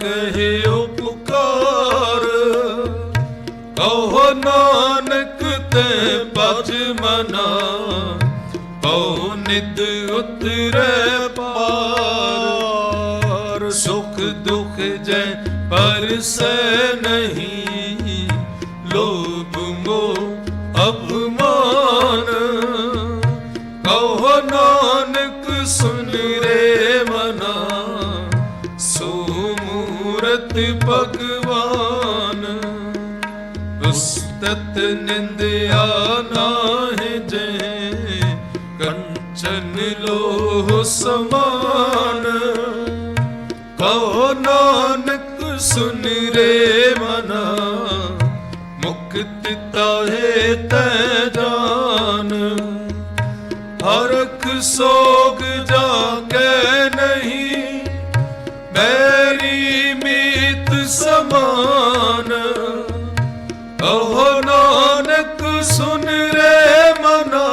ਕਹਿਓ ਪੁਕਾਰ। ਕਹੋ ਨਾਨਕ ਤੇ ਬਚ ਮਨਾ। ਕਹੋ ਨਿਤ ਉਤਰੈ ਪਾਰ। ਸੁਖ ਦੁਖ ਜੈ ਪਰਸੈ ਨਹੀਂ। ਲੋਭ ਮੋਹ ਅਪਮਾਨ ਕਹੋ ਨਾਨਕ ਸੁਨ ਰੇ ਮਨਾ। ਸੋ ਮੂਰਤ ਭਗਵਾਨ, ਉਸਤਤ ਨਿੰਦਿਆ ਨਾਹਿ ਜੇ, ਕੰਚਨ ਲੋਹ ਸਮਾਨ। ਕਹੋ ਨਾਨਕ, ਸੁਨ ਰੇ ਮਨਾ, ਮੁਕਤ ਤਾਹੇ ਤੈ ਜਾਨ। ਹਰਖ ਸੋਗ ਜਾ ਕੇ ਨਹੀਂ ਸਮਾਨ ਕਹੋ ਨਾਨਕ ਸੁਨ ਰੇ ਮਨਾ,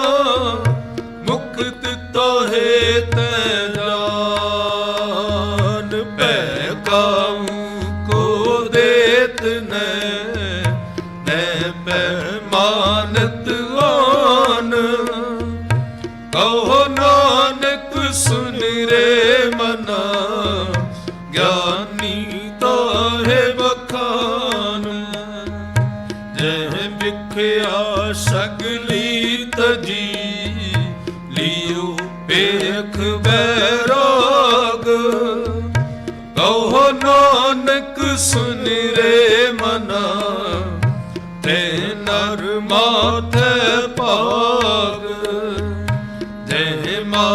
ਮੁਕਤ ਤੋਹੇ ਤੈ ਜਾਨ ਭੈ ਕਾਉ ਕੋ ਦੇਤ ਨੈ ਨੈ ਪੈ ਮਾਨਤ ਆਨ। ਕਹੋ ਨਾਨਕ ਸੁਨ ਰੇ ਜਹ ਵਿਖਿਆ ਸਗਲੀ ਤਜੀ ਲਿਉ ਪੇਖ ਬੈਰੋਗ ਕਹੋ ਨਾਨਕ ਸੁਨ ਰੇ ਮਨਾ, ਤੇ ਨਰ ਮਾਥੇ ਪਾ